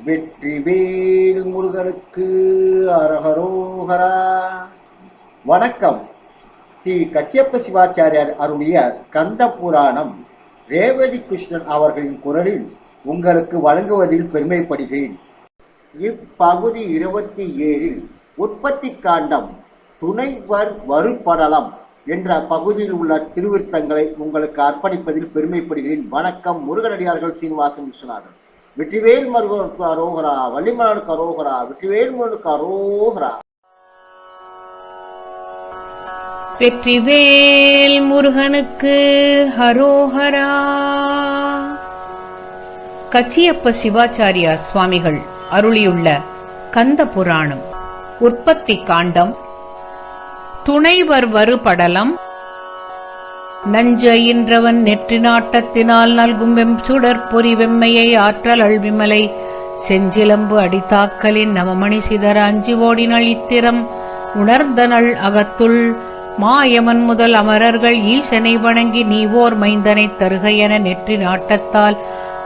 வெற்றிவேல் முருகனுக்கு அரஹரோஹரா. வணக்கம். ஸ்ரீ கச்சியப்ப சிவாச்சாரியார் அருளிய ஸ்கந்த புராணம் ரேவதி கிருஷ்ணன் அவர்களின் குரலில் உங்களுக்கு வழங்குவதில் பெருமைப்படுகிறேன். இப்பகுதி இருபத்தி ஏழில் உற்பத்தி காண்டம் துணைவர் வருபடலம் என்ற பகுதியில் உள்ள திருவிருத்தங்களை உங்களுக்கு அர்ப்பணிப்பதில் பெருமைப்படுகிறேன். வணக்கம். முருகனடியார்கள் சீனிவாசன் விஸ்வநாதன். வெற்றிவேல் மருகனுக்கு அரோகரா வள்ளிமலனுக்கு அரோகரா வெற்றிவேல் முருகனுக்கு அரோகரா வெற்றிவேல் முருகனுக்கு ஹரோஹரா. கச்சியப்ப சிவாச்சாரியா சுவாமிகள் அருளியுள்ள கந்த புராணம் உற்பத்தி காண்டம் துணைவர் வருபடலம் நஞ்சயின்றவன் நெற்றி நாட்டத்தினால் நல்கும் வெம் சுடர் பொறி வெம்மையை ஆற்றல் அழ்விமலை செஞ்சிலம்பு அடித்தாக்கலின் நவமணி சிதற அஞ்சி ஓடினள் இத்திரம். உணர்ந்தனள் அகத்துள். மாயமன் முதல் அமரர்கள் ஈசனை வணங்கி நீவோர் மைந்தனைத் தருக என நெற்றி நாட்டத்தால்.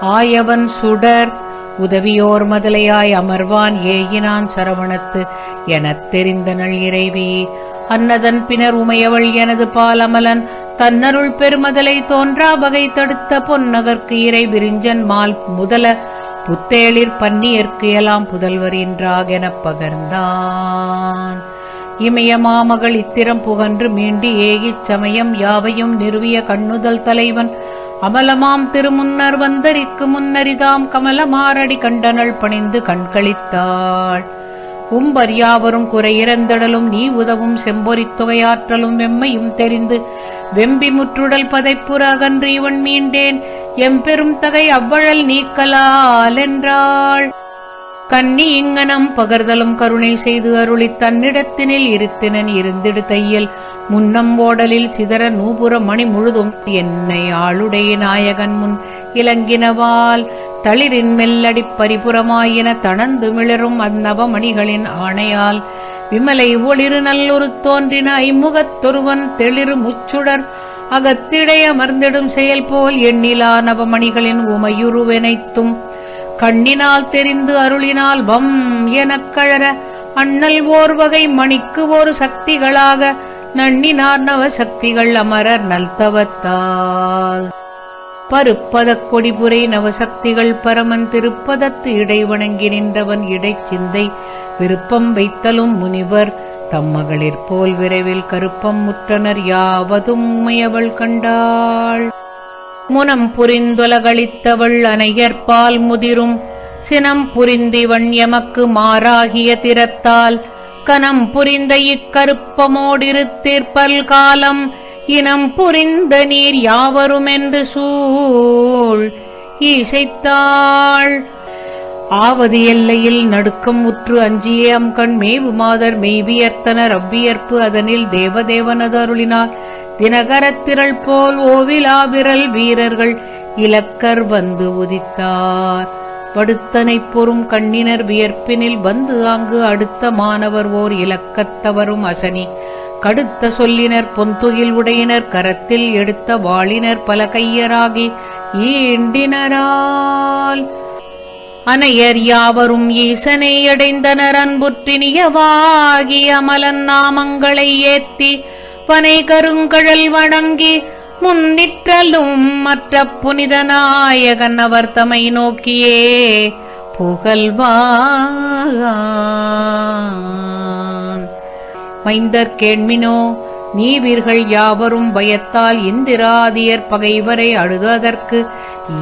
ஆயவன் சுடர். உதவியோர் மதலையாய் அமர்வான் ஏயினான் சரவணத்து எனத் தெரிந்தனள் இறைவி. அன்னதன் பின்னர் உமையவள் எனது பாலமலன். தன்னருள் பெருமதலை தோன்றா வகை தடுத்த பொன்னகர்க்கு இறை விரிஞ்சன் மால் முதல புத்தேளிர் பன்னியர்க்கு எல்லாம் புதல்வர் என்றாகெனப் பகர்ந்தான். இமய மாமகள் இத்திரம் புகன்று மீண்டி ஏகிச் சமயம் யாவையும் நிறுவிய கண்ணுதல் தலைவன் அமலமாம் திருமுன்னர் வந்தரிக்கு முன்னரிதாம் கமலமாரடி கண்டனள் பணிந்து கண்களித்தாள் உம்பர் யாவரும் குறையிறந்தடலும் நீ உதவும் செம்பொறித் தொகையாற்றலும் வெம்மையும் தெரிந்து வெம்பி முற்றுடல் பதைப்புற அகன்று இவன் மீண்டேன் எம்பெரும் தகை அவ்வழல் நீக்கலாலென்றாள் கன்னி இங்கனம் பகர்தலும் கருணை செய்து அருளித் தன்னிடத்தினில் இருத்தினன் இருந்திடு தையல் முன்னம் ஓடலில் சிதற நூபுற மணி முழுதும் என்னை ஆளுடைய நாயகன் முன் இலங்கினவால் தளிரின் மெல்லடிப் பரிபுறமாயின தணந்து மிளரும் அந்நவமணிகளின் ஆணையால் விமலை ஒளிரு நல்லொரு தோன்றின ஐமுகத்தொருவன் தெளிரு முச்சுடர் அகத்திடை அமர்ந்திடும் செயல் போல் எண்ணிலா நவமணிகளின் உமையுருவெனைத்தும் கண்ணினால் தெரிந்து அருளினால் வம் எனக் கழற அண்ணல் ஓர் வகை மணிக்கு ஒரு சக்திகளாக நன்னினார் நவ சக்திகள் அமரர் நல்தவத்தால். பருப்பதக் கொடிபுரை நவசக்திகள் பரமன் திருப்பதத்து இடை வணங்கி நின்றவன் இடைச்சிந்தை விருப்பம் வைத்தலும் முனிவர். தம்மகளிற் போல் விரைவில் கருப்பம் முற்றனர் யாவதும் உமையவள் கண்டாள். முனம் புரிந்துலகளித்தவள் அனையற்பால் முதிரும். சினம் புரிந்திவன் எமக்கு மாறாகிய திறத்தால். கனம் புரிந்த இக்கருப்பமோடிருத்திற்பல் காலம் இனம் புரிந்த நீர் யாவருமென்று சூழ் இசைத்தாள். ஆவது எல்லையில் நடுக்கம் உற்று அஞ்சியே அம்கண் மேவு மாதர் மெய்வியர்த்தனர் அவ்வியற்பு அதனில் தேவதேவனது அருளினார். தினகரத்திரள் போல் ஓவிலாவிரல் வீரர்கள் இலக்கர் வந்து உதித்தார். படுத்தனைப் பொறும் கண்ணினர் வியர்ப்பினில் வந்து ஆங்கு அடுத்த மாணவர் ஓர் இலக்கத்தவரும் அசனி. கடுத்த சொல்லினர் பொன்துகில் உடையினர் கரத்தில் எடுத்த வாளினர் பல கையராகி ஈண்டினரால். அனையர் யாவரும் ஈசனை அடைந்தனர் அன்புற்றினியவாகி அமலன் நாமங்களை ஏத்தி பனை கருங்கழல் வணங்கி முன்னிற்றலும் மற்ற புனித நாயகன் அவர் தமை நோக்கியே புகழ்வா மைந்தர் கேண்மினோ நீவீர்கள் யாவரும் பயத்தால் இந்திராதியர் பகைவரை அழுததற்கு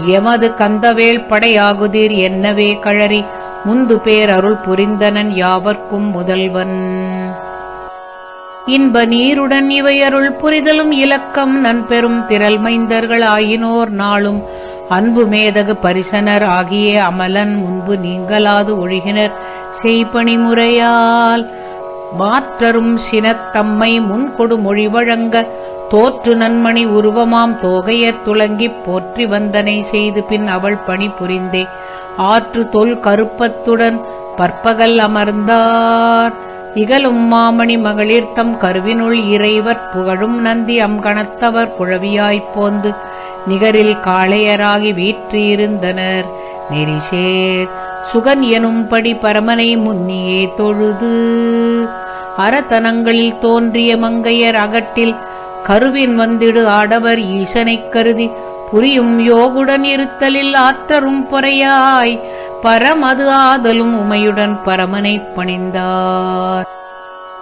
எமது கந்தவேல் படையாகுதீர் என்னவே கழறி முந்து பேர் அருள் புரிந்தனன் யாவர்க்கும் முதல்வன். இன்ப நீருடன் இவை அருள் புரிதலும் இலக்கம் நன்பெரும் திரள் மைந்தர்கள் ஆயினோர் நாளும் அன்பு மேதகு பரிசனர் ஆகிய அமலன் முன்பு நீங்களாது ஒழுகினர் செய்பணி முறையால் மாற்றரும் சினத்தம்மை முன்கொடு மொழி வழங்க தோற்று நன்மணி உருவமாம் தோகையர் துளங்கிப் போற்றி வந்தனை செய்து பின் அவள் பணி புரிந்தே. ஆற்று தொல் கருப்பத்துடன் பற்பகல் அமர்ந்தார். இகலும் மாமணி மகளிர் தம் கருவினுள் இறைவர் புகழும் நந்தி அம்கணத்தவர் குழவியாய்ப் போந்து நிகரில் காளையராகி வீற்றிருந்தனர். நெரிசேர் சுகன் எனும்படி பரமனை முன்னியே தொழுது. அரதனங்களில் தோன்றிய மங்கையர் அகட்டில் கருவின் வந்திடு ஆடவர் ஈசனைக் கருதி புரியும் யோகுடன் இருத்தலில் ஆற்றரும் பொறையாய் பரமது ஆதலும் உமையுடன் பரமனைப் பணிந்தார்.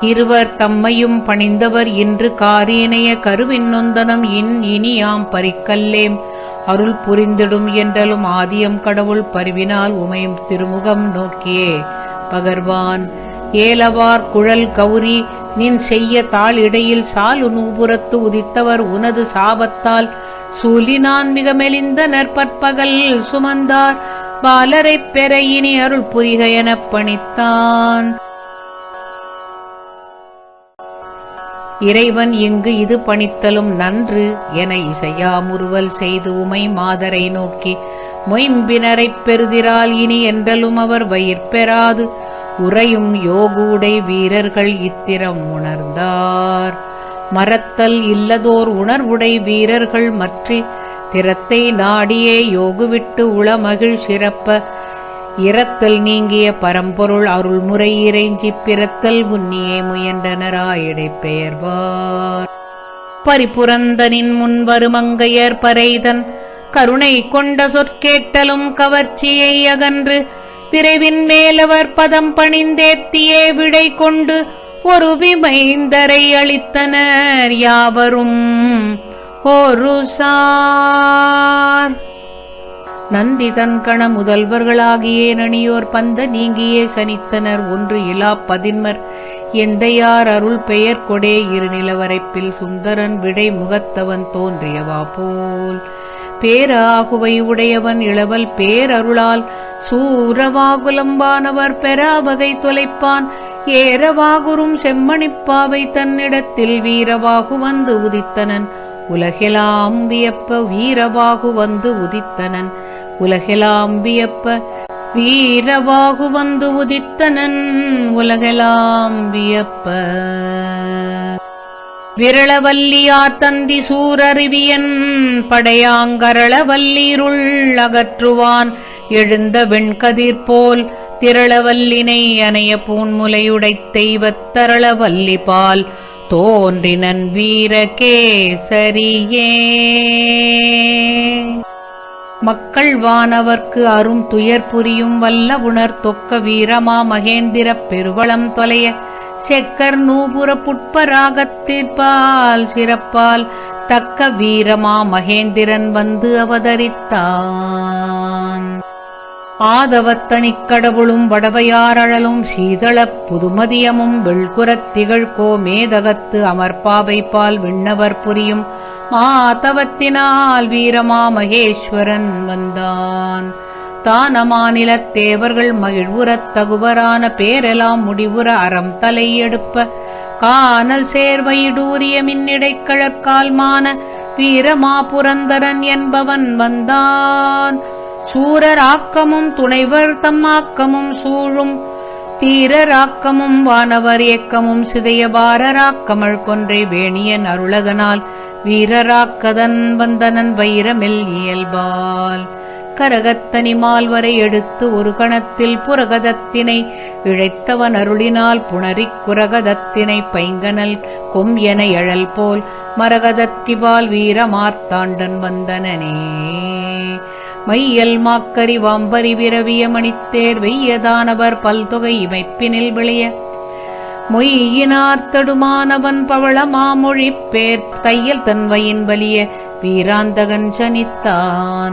இருவர் தம்மையும் பணிந்தவர் இன்று காரியனைய கருவின் நொந்தனம் இன் இனியாம் பறிக்கல்லேம். அருள் புரிந்திடும் என்றலும் ஆதியம் கடவுள் பருவினால் உமையும் திருமுகம் நோக்கியே பகர்வான். ஏலவார் குழல் கௌரி நின் செய்ய தாள் இடையில் சாலு நூபுரத்து உதித்தவர் உனது சாபத்தால். சூலினான் மிக மெலிந்த நற்பற்பகல் சுமந்தார் பாலரைப் பெற இனி அருள் புரிக எனப் பணித்தான். இறைவன் இங்கு இது பணித்தலும் நன்று என இசையாமுறுவல் செய்து உமை மாதரை நோக்கி மொயம்பினரைப் பெறுதிரால் இனி என்றலும் அவர் வயிற்பெறாது உறையும் யோகுடை வீரர்கள் இத்திரம் உணர்ந்தார். மறத்தல் இல்லதோர் உணர்வுடை வீரர்கள் மற்றி திறத்தை நாடியே யோகுவிட்டு உளமகிழ் சிறப்ப. இரத்தல் நீங்கிய பரம்பொருள் அருள்முறை இறைஞ்சிப் பிறத்தல் உன்னியே முயன்றனராயிடை பெயர்வார் பரிபுரந்தனின் முன்வருமங்கையர் பறைதன் கருணை கொண்ட சொற்கேட்டலும் கவர்ச்சியை அகன்று பிறவின் மேலவர் பதம் பணிந்தேத்தியே விடை கொண்டு ஒரு விமைந்தரை அளித்தனர் யாவரும். ஒரு சார். நந்தி தன்கண முதல்வர்களாகியே நணியோர் பந்த நீங்கியே சனித்தனர் ஒன்று இலா பதின்மர். எந்தையார் அருள் பெயர் கொடே இரு நிலவரைப்பில் சுந்தரன் விடை முகத்தவன் தோன்றியவா போல். பேராகுவை உடையவன் இளவல் பேரருளால் சூரவாகுலம்பானவர் பெறாவகை தொலைப்பான். ஏரவாகுரும் செம்மணிப்பாவை தன்னிடத்தில் வீரவாகு வந்து உதித்தனன். உலகெலாம் வியப்ப வீரவாகு வந்து உதித்தனன். உலகெலாம் வியப்ப வீரவாகு வந்து உதித்தனன். உலகெலாம் வியப்ப விரளவல்லியார் தந்தி சூரறிவியன் படையாங்கரளவல்லிருள் அகற்றுவான். எழுந்த வெண்கதிர் போல் திரளவல்லினை அணைய பூன்முலையுடைத் தெய்வத் பால் தோன்றினன் வீரகேசரியே. மக்கள் வானவர்க்கு அரும் துயர் புரியும் வல்ல உணர் தொக்க வீரமா மகேந்திரப் பெருவளம் தொலைய செக்கர் நூபுர புட்பராகத்திற்பால் சிறப்பால் தக்க வீரமா மகேந்திரன் வந்து அவதரித்தான். ஆதவத்தனிக் கடவுளும் வடவையாரழலும் சீதளப் புதுமதியமும் வெள்குரத் திகழ்கோ மேதகத்து அமர்பாவை பால் விண்ணவர் புரியும் மாதவத்தினால் வீரமா மகேஸ்வரன் வந்தான். தானமாநிலத் தேவர்கள் மகிழ்வுறத் தகுவரான பேரெலாம் முடிவுற அறம் தலையெடுப்ப எடுப்ப. கானல் சேர்வையிடூரிய மின்னிடைக்கழற்கால்மான வீரமா புரந்தரன் என்பவன் வந்தான். சூரராக்கமும் துணைவர் தம்மாக்கமும் சூழும் தீரராக்கமும் வானவர் ஏக்கமும் சிதையபாரராக்கமள் கொன்றை வேணியன் அருளதனால் வீரராக்கதன் வந்தனன் வைரமெல் இயல்பால். கரகத்தனிமால் வரை எடுத்து ஒரு கணத்தில் புரகதத்தினை இழைத்தவன் அருளினால் புணரிக் குரகதத்தினை பைங்கனல் கொம் என எழல் போல் மரகதத்திவால் வீரமார்த்தாண்டன் வந்தனனே. மையல் மாக்கரி வாம்பரி விரவிய மணித்தேர் வெய்யதானவர் பல்தொகை இமைப்பினில் விளைய. மொய்யினார் தடுமானவன் பவள மாமொழி பேர் தையல் தன்வையின் வலிய வீராந்தகன் சனித்தான்.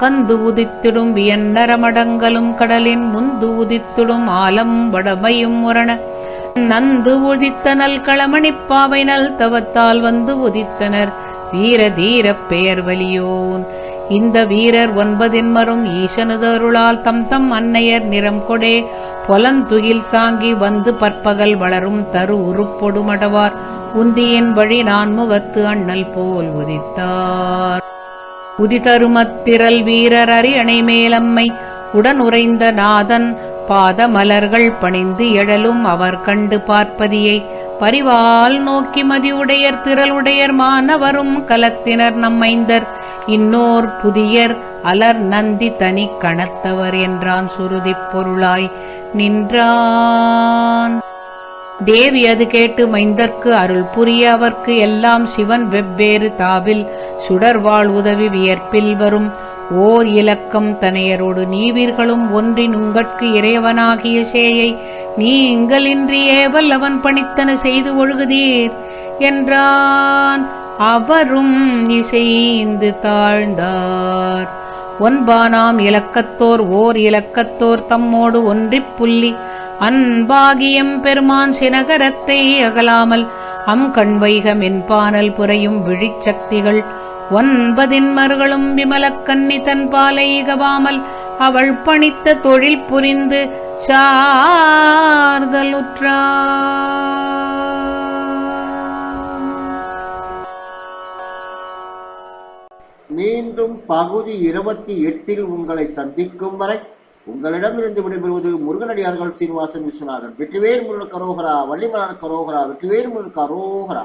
கந்து உதித்திடும் வியன்னரமடங்கலும் கடலின் முந்து உதித்திடும் ஆலம் வடமையும் முரண நந்து உதித்தனல் களமணிப்பாவை நல் தவத்தால் வந்து உதித்தனர். வீர தீரப் பெயர் வலியோன். இந்த வீரர் ஒன்பதின்மரும் ஈசனுதருளால் தம் தம் அன்னையர் நிறம் கொடே. பொலந்துகில் தாங்கி வந்து பற்பகல் வளரும் தரு உருப்பொடுமடவார் உந்தியின் வழி நான் முகத்து அண்ணல் போல் உதித்தார். உதிதருமத்திரல் வீரர் அரியணை மேலம்மை. உடன் உறைந்த நாதன் பாத மலர்கள் பணிந்து எழலும் அவர் கண்டு பார்ப்பதியை. பரிவால் நோக்கி மதியுடையர் திரளுடையர் மானவரும் கலத்தினர் நம்மைந்தர். இன்னோர் புதியர் அலர் நந்தி தனி கணத்தவர் என்றான் சுருதிப் பொருளாய். நின்றான். தேவி அது கேட்டு மைந்தர்க்கு அருள் புரிய அவர்க்கு எல்லாம் சிவன் வெவ்வேறு தாவில் சுடர்வாழ் உதவி வியர்ப்பில் வரும். ஓர் இலக்கம் தனையரோடு நீவீர்களும் ஒன்றின் உங்கட்கு இறைவனாகிய சேயை நீ இங்கலின்றி ஏவல் அவன் பணித்தன செய்து ஒழுகுதீர் என்றான். அவரும் இசைந்து தாழ்ந்தார். ஒன்பானாம் இலக்கத்தோர் ஓர் இலக்கத்தோர் தம்மோடு ஒன்றிப் புள்ளி அன்பாகியம் பெருமான் சினகரத்தை அகலாமல் அம் கண்வைக மென்பானல் புரையும் விழிச்சக்திகள் ஒன்பதின் மர்களும் விமலக்கன்னி தன் பாலை இகவாமல் அவள் பணித்த தொழில் புரிந்து சார்தலுற்றா மீண்டும் பகுதி இருபத்தி எட்டில் உங்களை சந்திக்கும் வரை உங்களிடமிருந்து விடைபெறுவது முருகனடியார்கள் சீனிவாசன் விஸ்வநாதன். வெற்றிவேல் முருகன் கரோகரா வள்ளிமலர் கரோகரா வெற்றிவேல் முருகன் கரோகரா.